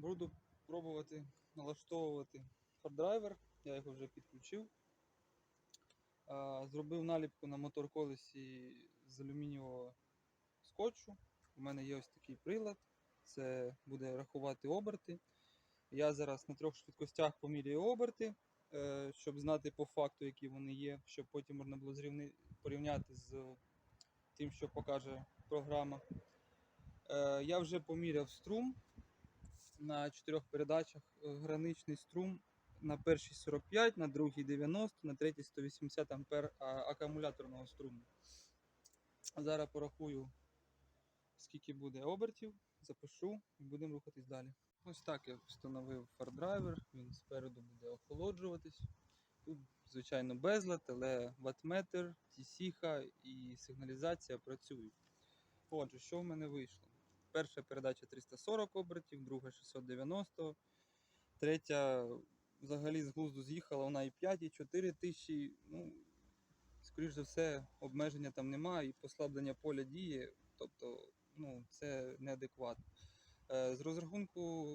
буду пробувати налаштовувати фардрайвер. Я його вже підключив. Зробив наліпку на мотор колесі з алюмінієвого скотчу. У мене є ось такий прилад. Це буде рахувати оберти. Я зараз на трьох швидкостях поміряю оберти, е, щоб знати по факту, які вони є, щоб потім можна було зрівни... порівняти з тим, що покаже програма. Е, Я вже поміряв струм на чотирьох передачах. е, Граничний струм на першій 45, на другій 90, на третій 180 ампер акумуляторного струму. Зараз порахую, скільки буде обертів, запишу і будемо рухатись далі. Ось так я встановив фардрайвер, він спереду буде охолоджуватись. Тут, звичайно, безлад, але ватметр, тісіха і сигналізація працюють. Отже, що в мене вийшло? Перша передача 340 обертів, друга 690, третя взагалі з глузду з'їхала, вона і 5, і 4 тисячі. Ну, скоріш за все, обмеження там немає, і послаблення поля дії, тобто ну, це неадекватно. Е, З розрахунку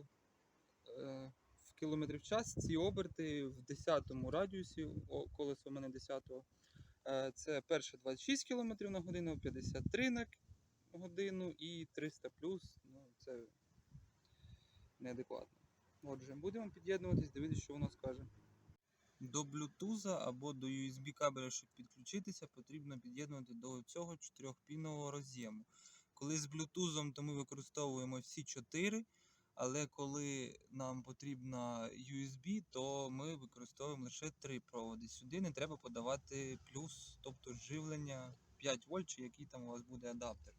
е, в кілометрів час ці оберти в 10 радіусі, колесо у мене 10 е, це перше 26 км на годину, 53 на годину і 300 плюс, ну це неадекватно. Отже, будемо під'єднуватись, дивитися, що воно скаже. До Bluetooth або до USB кабеля, щоб підключитися, потрібно під'єднувати до цього чотирьохпінного роз'єму. Коли з Bluetooth, то ми використовуємо всі чотири, але коли нам потрібна USB, то ми використовуємо лише три проводи. Сюди не треба подавати плюс, тобто живлення 5 вольт, чи який там у вас буде адаптер.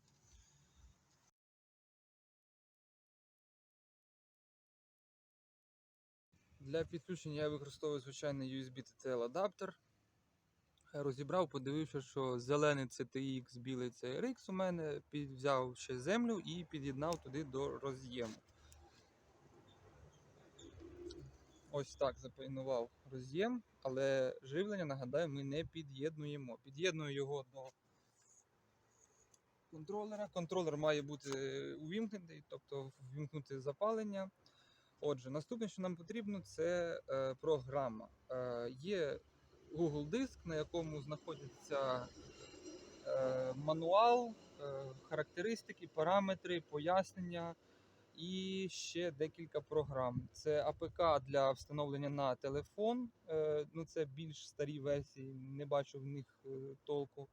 Для підключення я використовую звичайний USB TTL адаптер. Розібрав, подивився, що зелений CTX, білий CRX у мене, взяв ще землю і під'єднав туди до роз'єму. Ось так запайнував роз'єм, але живлення, нагадаю, ми не під'єднуємо. Під'єдную його до контролера. Контролер має бути увімкнений, тобто ввімкнути запалення. Отже, наступне, що нам потрібно, це е, програма. Е, є Google диск, на якому знаходиться е, мануал, е, характеристики, параметри, пояснення і ще декілька програм. Це АПК для встановлення на телефон. Е, ну це більш старі версії, не бачу в них е, толку.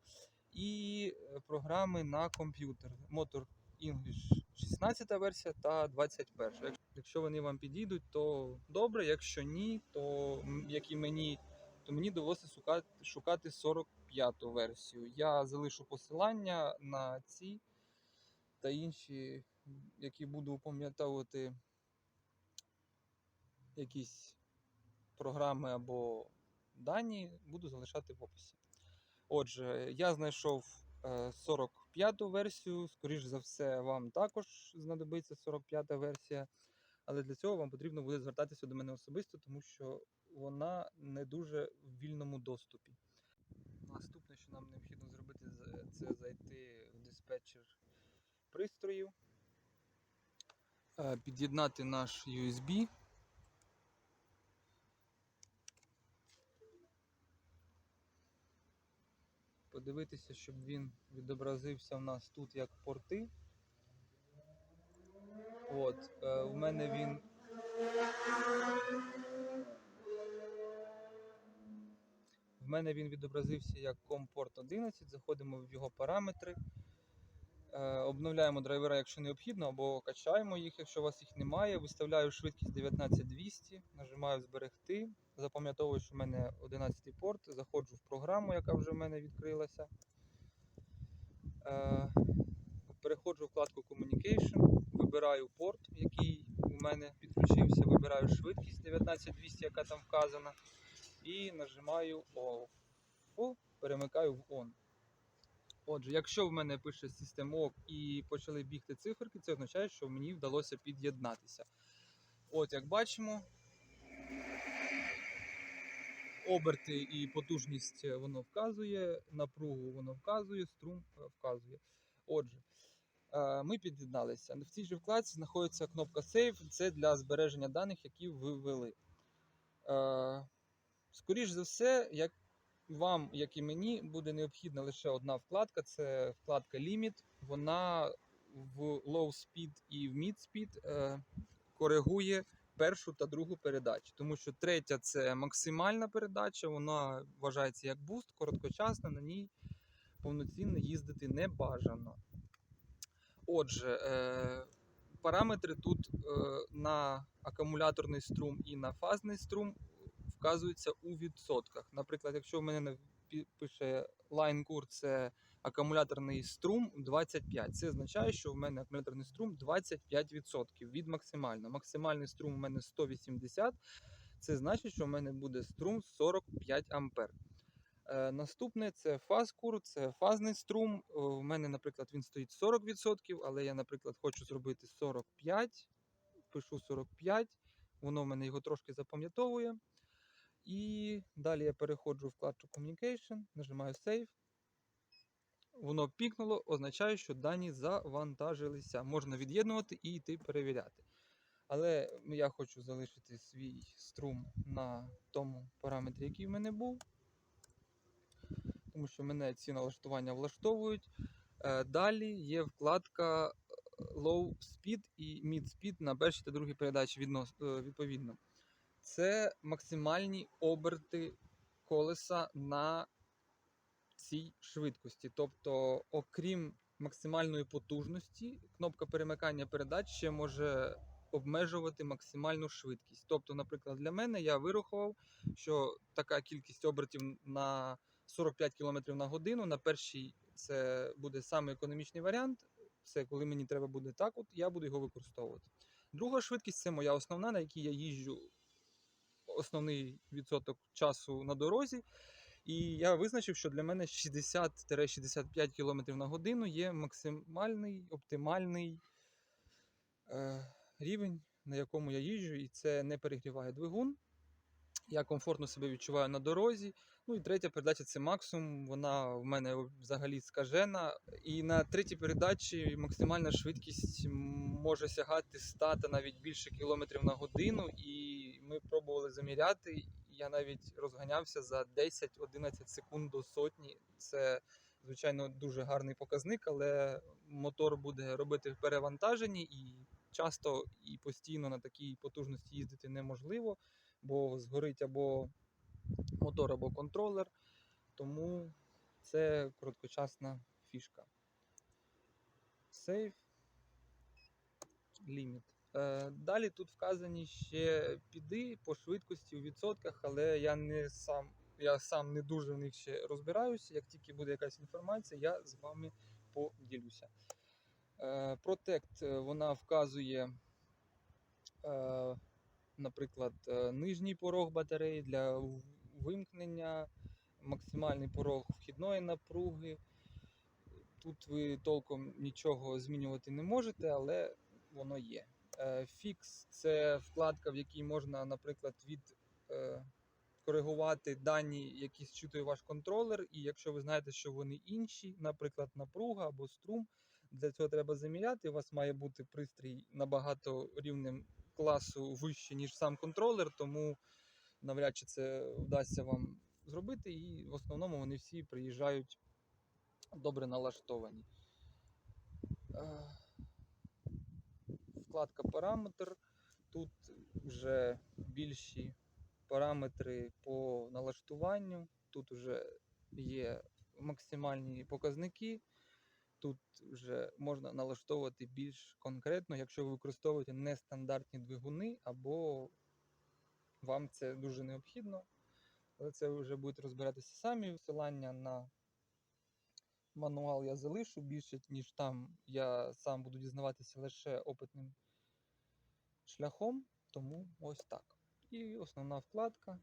І е, програми на комп'ютер. Motor English 16 версія та 21. Як- Якщо вони вам підійдуть, то добре. Якщо ні, то як і мені, то мені довелося шукати, шукати 45-ту версію. Я залишу посилання на ці та інші, які буду пам'ятовувати якісь програми або дані, буду залишати в описі. Отже, я знайшов е, 45-ту версію. Скоріш за все, вам також знадобиться 45-та версія. Але для цього вам потрібно буде звертатися до мене особисто, тому що вона не дуже в вільному доступі. Наступне, що нам необхідно зробити, це зайти в диспетчер пристроїв, е, під'єднати наш USB. Подивитися, щоб він відобразився в нас тут як порти. От, е, в мене він. В мене він відобразився як компорт 11. Заходимо в його параметри. Е, обновляємо драйвера, якщо необхідно, або качаємо їх, якщо у вас їх немає. Виставляю швидкість 19200, нажимаю зберегти. Запам'ятовую, що в мене 11 порт. Заходжу в програму, яка вже в мене відкрилася. Е, переходжу в вкладку Communication, вибираю порт, який у мене підключився, вибираю швидкість 19200, яка там вказана, і нажимаю OFF, перемикаю в ON. Отже, якщо в мене пише System OK і почали бігти циферки, це означає, що мені вдалося під'єднатися. От, як бачимо, оберти і потужність воно вказує, напругу воно вказує, струм е, вказує. Отже, Е, Ми під'єдналися. В цій же вкладці знаходиться кнопка Save. Це для збереження даних, які ви ввели. Е, Скоріш за все, як вам, як і мені, буде необхідна лише одна вкладка це вкладка Limit. Вона в Low Speed і в Mid Speed е, коригує першу та другу передачу. Тому що третя це максимальна передача, вона вважається як буст, короткочасна, на ній повноцінно їздити не бажано. Отже, е, параметри тут е, на акумуляторний струм і на фазний струм вказуються у відсотках. Наприклад, якщо в мене пише line curve, це акумуляторний струм 25. Це означає, що в мене акумуляторний струм 25% від максимального. Максимальний струм у мене 180. Це значить, що в мене буде струм 45 ампер. Е, наступне це фазкур, це фазний струм. У мене, наприклад, він стоїть 40%, але я, наприклад, хочу зробити 45. Пишу 45, воно в мене його трошки запам'ятовує. І далі я переходжу вкладку Communication, нажимаю Save. Воно пікнуло, означає, що дані завантажилися. Можна від'єднувати і йти перевіряти. Але я хочу залишити свій струм на тому параметрі, який в мене був. Тому що мене ці налаштування влаштовують. Е, Далі є вкладка е, Low Speed і Mid Speed на першій та другій передачі е, відповідно. Це максимальні оберти колеса на цій швидкості. Тобто, окрім максимальної потужності, кнопка перемикання передач ще може обмежувати максимальну швидкість. Тобто, наприклад, для мене я вирахував, що така кількість обертів на 45 км на годину на першій це буде саме економічний варіант. Це коли мені треба буде так, от я буду його використовувати. Друга швидкість це моя основна, на якій я їжджу основний відсоток часу на дорозі. І я визначив, що для мене 60-65 км на годину є максимальний оптимальний е, рівень, на якому я їжджу, і це не перегріває двигун. Я комфортно себе відчуваю на дорозі. Ну і третя передача це максимум. Вона в мене взагалі скажена. І на третій передачі максимальна швидкість може сягати 100 та навіть більше кілометрів на годину. І ми пробували заміряти. Я навіть розганявся за 10-11 секунд до сотні. Це, звичайно, дуже гарний показник, але мотор буде робити перевантаження і часто і постійно на такій потужності їздити неможливо, бо згорить або мотор, або контролер. Тому це короткочасна фішка. Save. Limit. Е, Далі тут вказані ще піди по швидкості у відсотках, але я не сам, я сам не дуже в них ще розбираюся. Як тільки буде якась інформація, я з вами поділюся. Protect е, вона вказує, е, наприклад, нижній порог батареї для вимкнення, максимальний порог вхідної напруги. Тут ви толком нічого змінювати не можете, але воно є. Е, Фікс це вкладка, в якій можна, наприклад, від е, коригувати дані, які зчитує ваш контролер, і якщо ви знаєте, що вони інші, наприклад, напруга або струм, для цього треба заміряти. У вас має бути пристрій набагато рівнем класу вище, ніж сам контролер, тому навряд чи це вдасться вам зробити. І в основному вони всі приїжджають добре налаштовані. Е, Вкладка параметр. Тут вже більші параметри по налаштуванню. Тут вже є максимальні показники. Тут вже можна налаштовувати більш конкретно, якщо ви використовуєте нестандартні двигуни, або вам це дуже необхідно. Але це ви вже будете розбиратися самі. Посилання на мануал я залишу більше, ніж там я сам буду дізнаватися лише опитним шляхом. Тому ось так. І основна вкладка